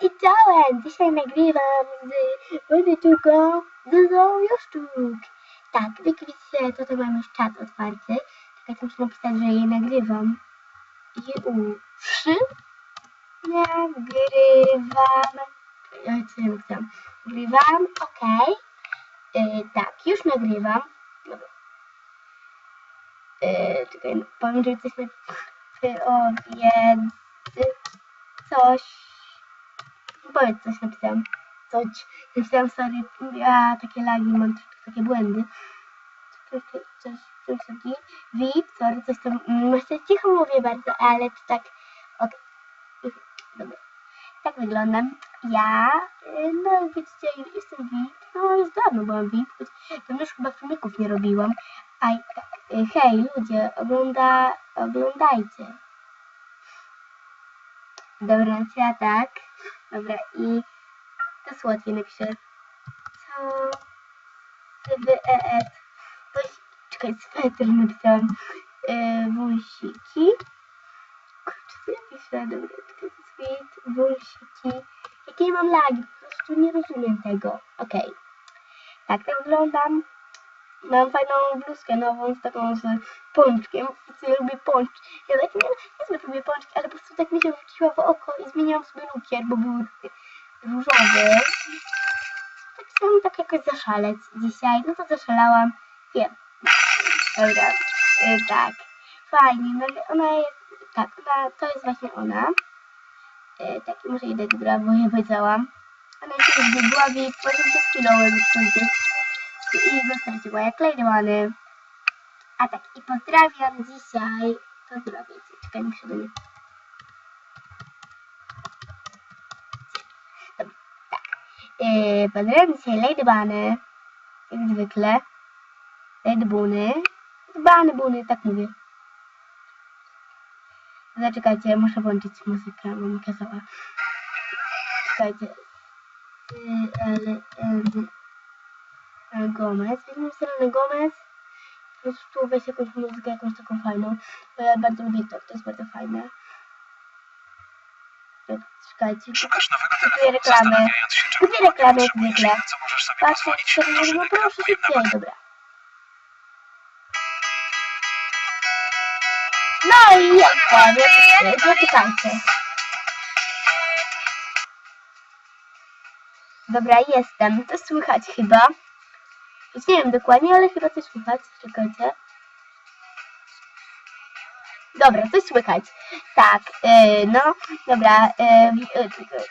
i czołem! Dzisiaj nagrywam z Wojciechą Zuzą Juszczuk. Tak, jak widzicie, tutaj mam już czat otwarty. Czekajcie, muszę napisać, że je nagrywam. Już nagrywam. Co ja napisałam? Nagrywam, okej. Y, tak, już nagrywam. Yy, no, powiem, że coś na powiedz coś. Powiedz coś napisałam. Coś. Napisałam sorry, ja takie lagi mam, takie błędy. Coś, coś, coś taki. VIP, sorry, coś tam. Myślę, cicho mówię bardzo, ale to tak. Ok. Dobra. Tak wyglądam. Ja, y, no widzicie, jestem VIP. No już dawno byłam VIP, choć tam już chyba filmików nie robiłam. A y, hej ludzie, ogląda, oglądajcie. Dobra, ja tak. Dobra, i to słodkie napiszę. Co? CBES. Coś, czekaj, sweter napisałam. Yy, wąsiki. Kurczę, co ja piszę? Dobra, czekaj, sweet, wąsiki. Jakie mam lagi? Po prostu nie rozumiem tego. Okej. Tak, tak wyglądam. Mam fajną bluzkę nową z taką z pączkiem. Ja lubię pączki. Ja tak nie, niezbyt lubię pączki, ale po prostu tak mi się wróciła w oko i zmieniłam sobie lukier, bo był różowy. Tak chciałam tak jakoś zaszaleć dzisiaj. No to zaszalałam. Wiem. Dobra. Y, tak. Fajnie. No, ona jest... Tak, ona, to jest właśnie ona. Tak, może idę do bo je powiedziałam. Ona była w 80 kg, jakby i go straciła jak Lejdemany. A tak, i pozdrawiam dzisiaj. Pozdrawiam. Czekaj, muszę do tak. Yy, pozdrawiam dzisiaj Lejdemany. Jak zwykle. Lejdbuny. Bany, buny, tak mówię. Zaczekajcie, muszę włączyć muzykę, bo mi kazała. Czekajcie. Yy, ale, yy, Gomez. Weźmy Selenę Gomez. Po prostu weź jakąś muzykę, jakąś taką fajną. Bo ja bardzo lubię to, to jest bardzo fajne. Czekajcie, Szukasz nowego telefonu, reklamy. się, Kupię reklamy jak zwykle. co Patrzę, cztery, no proszę pojemna szybciej, dobra. No i jak powiem, zaczekajcie. Dobra, jestem. To słychać chyba. Już nie wiem dokładnie, ale chyba coś słychać. Czekajcie. Dobra, coś słychać. Tak, yy, no, dobra. Yy, yy, czekaj.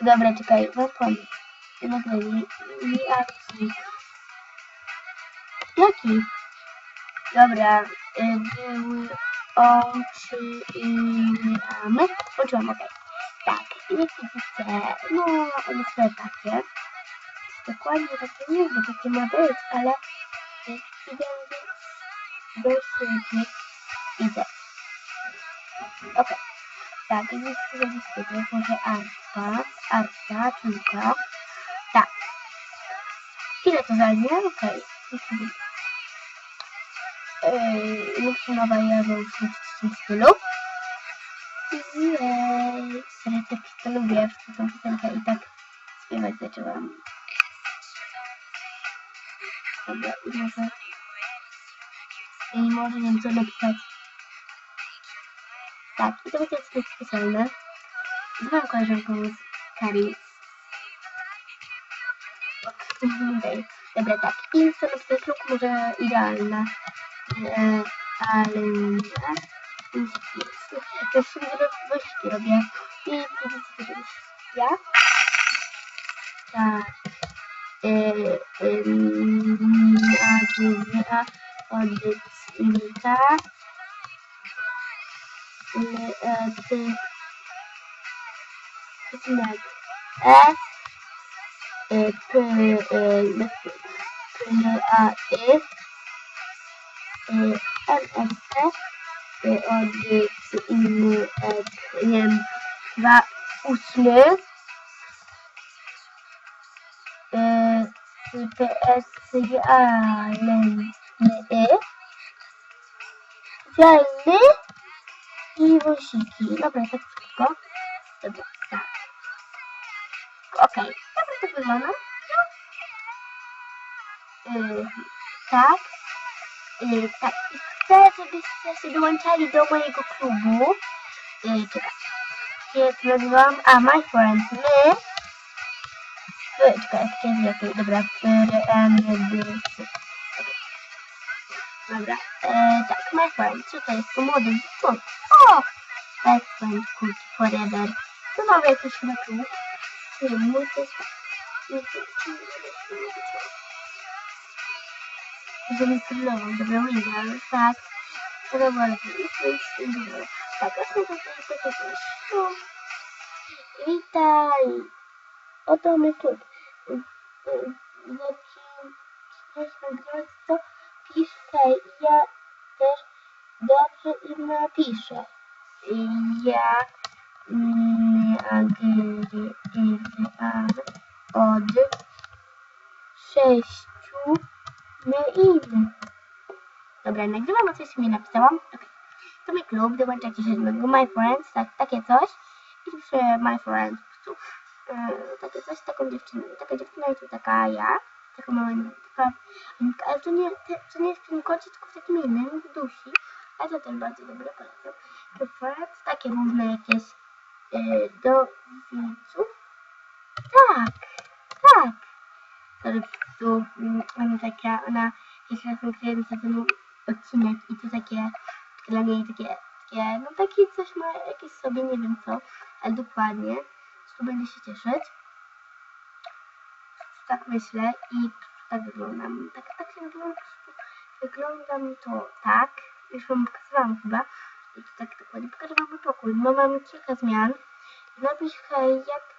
dobra, czekaj, mam pomysł. Nagranie. Jaki? Jaki? Dobra, były oczy i mamy. Poczułam, okej. Tak, i widzicie, no, one są takie. Dokładnie takie nie wiem, takie ma być, ale idę do siebie. Idę. Okej. Tak, i już sobie to jest może arta, arta, czulka. Tak. Ile to zajmie? Okej. Okay. Yy, Jawa już w tym stylu. Jej, receptę lubię w piosenkę i tak śpiewać zaczęłam. Dobra, może... I może nie wiem co napisać. Tak, i to będzie coś specjalne. Z moją koleżanką z Kari. Dobra, tak. I chcę napisać luk może idealna. E, ale... Ja w sumie włości robię. Yy, e, ty. Rysunek. E. Yy, p, yy, p, a, y. Yy, m, s, e od inny, nie wiem, dwa ósmy, PS realny, dzielny i wąsiki. Dobra, tak wszystko. Dobra, tak. Okej, tak to wygląda. Yy, tak. Yy, tak. I chcę, żebyście się dołączali do mojego klubu. Yy, czekaj. Jak nazywam? A, My Friends. My. w- Czekaj, jak lepiej. Dobra. Friends. Dobra. E, tak, My Friends. Co to jest? Młody. O! Friends Good Forever. To mamy. Nie wiem, mój to jest... Zamyslową, dobra, winner, tak. Dobra, tak, a co to jest? No. Witaj! Oto my klub. Zaczynać nagrywać, co piszę. Ja też dobrze im napiszę. Ja nagrywam od sześciu maili. Dobra, nagrywam, bo coś mi napisałam. Okay. To mój klub, dołączacie się do mojego My Friends, tak, takie coś. I piszę My Friends, po prostu e, takie coś, taką dziewczynę. Taka dziewczyna i tu taka ja, taka mała, taka, ale to nie, to nie jest w tym kocie, tylko w takim innym, dusi. To też bardzo dobre polecam. Friends, takie różne jakieś e, do widzów. Tak, tak. Po prostu mm, ona taka, ona jeszcze raz nakręca ten odcinek i to takie, dla niej takie, takie, no takie coś ma, jakieś sobie, nie wiem co, ale dokładnie, tu będę się cieszyć. Tak myślę i tak wyglądam, tak, tak się wyglądam, wyglądam to tak, już wam pokazywałam chyba, i tak dokładnie pokażę wam mój pokój, bo mam kilka zmian. Napisz hej, jak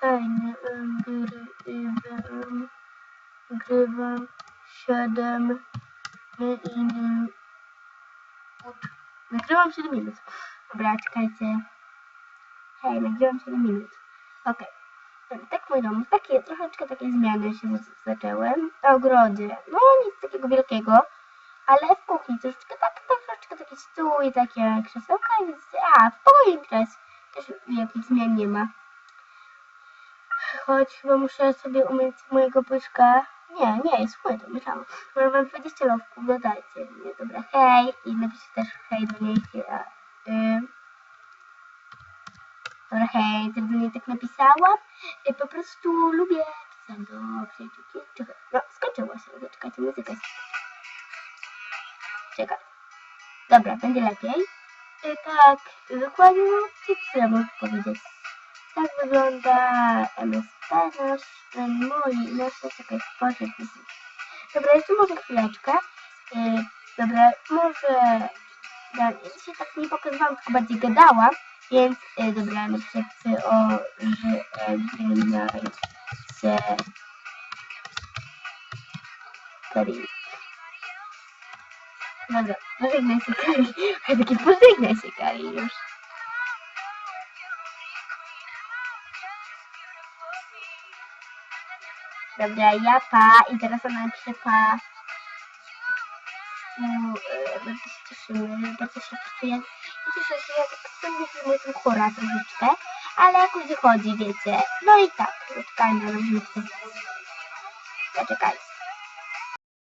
Hej, nie nagrywam, nagrywam 7 minut. Nagrywam 7 minut. Dobra, czekajcie. Hej, nagrywam 7 minut. Okej. Dobra, Tak w moim domu, takie, troszeczkę takie zmiany się zaczęły. W ogrodzie, no nic takiego wielkiego, ale w kuchni troszeczkę tak, troszeczkę taki stół i takie krzesełka, więc, a, w pokoju też, też jakichś zmian nie ma. Choć chyba muszę sobie umyć mojego pyszka. Nie, nie, jest umyty, myślałam. Może mam 20 lowków, dodajcie mnie. Dobra, hej. I napiszę też hej do niej. A, y... Do niej tak napisałam. Y, po prostu lubię pisać do przyjaciółki. Czekaj, no, skończyło się. Zaczekajcie, muzyka jest. Czekaj. Dobra, będzie lepiej. Y, tak, dokładnie, no, ja mogę powiedzieć. Tak wygląda MSP nasz, ten mój, nasz, czekaj, poszedł. Dobra, jeszcze może chwileczkę. Yy, dobra, może... Ja dzisiaj tak nie pokazywałam, tylko bardziej gadałam, więc yy, dobra, napiszę o, że żegnajcie Kari. Dobra, pożegnaj się Kari. Ale takie pożegnaj się Kari już. Dobra, ja pa i teraz ona napisze pa. E, bardzo się czuję. I cieszę się, jak sobie filmuję tą chora troszeczkę, ale jakoś wychodzi, wiecie. No i tak, zaczekajmy na różnych Zaczekajcie.